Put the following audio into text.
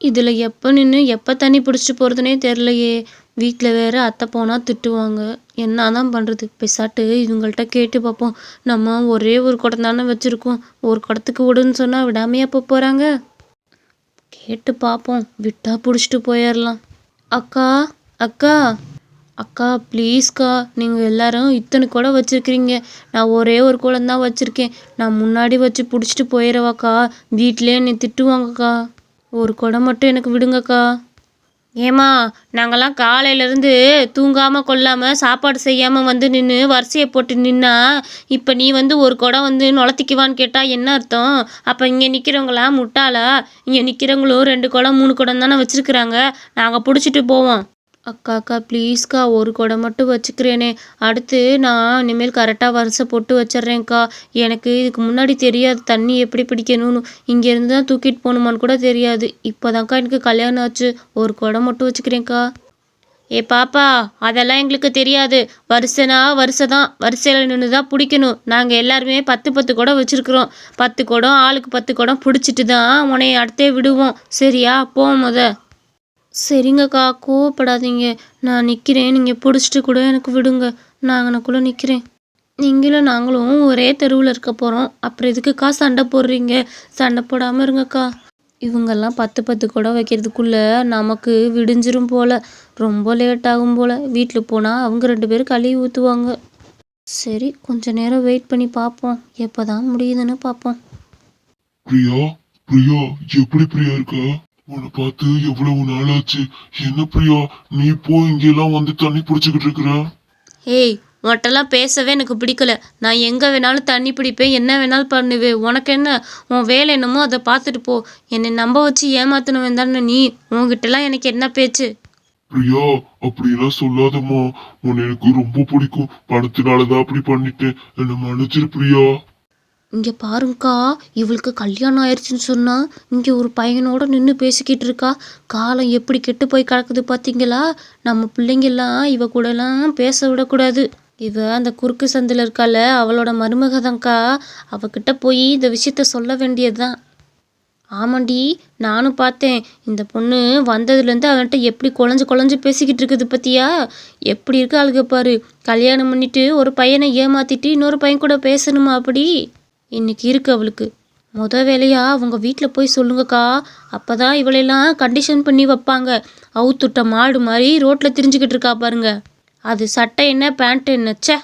இதில் எப்போ நின்று எப்போ தண்ணி பிடிச்சிட்டு போகிறதுனே தெரிலையே வீட்டில் வேறு அத்தை போனால் திட்டுவாங்க. என்ன தான் பண்ணுறது பெசாட்டு இவங்கள்ட்ட கேட்டு பார்ப்போம். நம்ம ஒரே ஒரு குடம் தானே வச்சுருக்கோம். ஒரு குடத்துக்கு விடுன்னு சொன்னால் விடாமையா போக போகிறாங்க கேட்டு பார்ப்போம். விட்டால் பிடிச்சிட்டு போயிடலாம் அக்கா அக்கா. அக்கா ப்ளீஸ்க்கா நீங்கள் எல்லாரும் இத்தனை குடம் வச்சுருக்கிறீங்க. நான் ஒரே ஒரு குடம் தான் வச்சுருக்கேன். நான் முன்னாடி வச்சு பிடிச்சிட்டு போயிடவாக்கா வீட்டிலே என்னை திட்டுவாங்கக்கா ஒரு குடம் மட்டும் எனக்கு விடுங்கக்கா. ஏம்மா நாங்கள்லாம் காலையிலேருந்து தூங்காமல் கொள்ளாமல் சாப்பாடு செய்யாமல் வந்து நின்று வரிசையை போட்டு நின்னா இப்போ நீ வந்து ஒரு குடம் வந்து நுழத்திக்குவான்னு கேட்டால் என்ன அர்த்தம்? அப்போ இங்கே நிற்கிறவங்களா முட்டாளா? இங்கே நிற்கிறவங்களும் ரெண்டு குடம் மூணு குடம் தானே வச்சுருக்குறாங்க. நாங்கள் பிடிச்சிட்டு போவோம். அக்கா அக்கா ப்ளீஸ்க்கா ஒரு குடம் மட்டும் வச்சுக்கிறேனே. அடுத்து நான் இனிமேல் கரெக்டாக வரிசை போட்டு வச்சிட்றேன்க்கா. எனக்கு இதுக்கு முன்னாடி தெரியாது தண்ணி எப்படி பிடிக்கணும்னு. இங்கேருந்து தான் தூக்கிட்டு போகணுமான்னு கூட தெரியாது. இப்போதான்க்கா எனக்கு கல்யாணம் ஆச்சு. ஒரு குடம் மட்டும் வச்சுக்கிறேன்க்கா. ஏ பாப்பா அதெல்லாம் எங்களுக்கு தெரியாது. வரிசைனா வரிசை தான். வரிசையில் நின்று தான் பிடிக்கணும். நாங்கள் எல்லாருமே பத்து பத்து குடம் வச்சுருக்குறோம். பத்து குடம் ஆளுக்கு பத்து குடம் பிடிச்சிட்டு தான் உன்னைய அடுத்தே விடுவோம். சரியா? போ முத. சரிங்கக்கா கோவப்படாதீங்க. நான் நிற்கிறேன் நீங்கள் பிடிச்சிட்டு கூட எனக்கு விடுங்க. நாங்கனக்குள்ளே நிற்கிறேன் நீங்களும் நாங்களும் ஒரே தெருவில் இருக்க போகிறோம் அப்புறம் எதுக்குக்கா சண்டை போடுறீங்க? சண்டை போடாமல் இருங்கக்கா. இவங்கெல்லாம் பத்து பத்து குடம் வைக்கிறதுக்குள்ளே நமக்கு விடிஞ்சிரும் போல். ரொம்ப லேட் ஆகும் போல். வீட்டில் போனால் அவங்க ரெண்டு பேரும் கழுவி ஊற்றுவாங்க சரி கொஞ்ச நேரம் வெயிட் பண்ணி பார்ப்போம் எப்போ தான் முடியுதுன்னு பார்ப்போம் பிரியா பிரியா எப்படி பிரியா இருக்கா? உன்னை பார்த்து எவ்வளவு நாள் ஆச்சு என்ன பிரியா? நீ போ இங்கெல்லாம் வந்து தண்ணி பிடிச்சுக்கிட்டு இருக்கிற? ஏய் உன்ட்டெல்லாம் பேசவே எனக்கு பிடிக்கல. நான் எங்கே வேணாலும் தண்ணி பிடிப்பேன் என்ன வேணாலும் பண்ணுவேன். உனக்கு என்ன? உன் வேலை என்னமோ அதை பார்த்துட்டு போ. என்னை நம்ப வச்சு ஏமாத்தணுவேன் தானே நீ. உன்கிட்டலாம் எனக்கு என்ன பேச்சு? பிரியா அப்படியெல்லாம் சொல்லாதம்மா. உன்னை எனக்கு ரொம்ப பிடிக்கும். பணத்தினாலதான் அப்படி பண்ணிட்டேன். என்ன மன்னிச்சிரு பிரியா. இங்கே பாருங்கக்கா இவளுக்கு கல்யாணம் ஆயிடுச்சுன்னு சொன்னா இங்கே ஒரு பையனோட நின்று பேசிக்கிட்டு இருக்கா. காலம் எப்படி கெட்டு போய் கிடக்குது பார்த்தீங்களா நம்ம பிள்ளைங்கெல்லாம் இவ கூடலாம் பேச விடக்கூடாது. இவ அந்த குறுக்கு சந்தில் இருக்கால அவளோட மருமக தான்க்கா அவகிட்ட போய் இந்த விஷயத்த சொல்ல வேண்டியதுதான். ஆமாண்டி நானும் பார்த்தேன் இந்த பொண்ணு வந்ததுலேருந்து அவன்கிட்ட எப்படி குழஞ்சு குழஞ்சு பேசிக்கிட்டு இருக்குது பத்தியா? எப்படி இருக்கு ஆளுக பாரு. கல்யாணம் பண்ணிட்டு ஒரு பையனை ஏமாத்திட்டு இன்னொரு பையன் கூட பேசணுமா அப்படி? இன்னைக்கு இருக்கு அவளுக்கு. முத வேலையா அவங்க வீட்டில் போய் சொல்லுங்கக்கா. அப்போ தான் இவளையெல்லாம் கண்டிஷன் பண்ணி வைப்பாங்க. அவுத்துட்ட மாடு மாதிரி ரோட்டில் திரிஞ்சுக்கிட்டு இருக்கா பாருங்க. அது சட்டை என்ன பேண்ட் என்ன? ச்சே.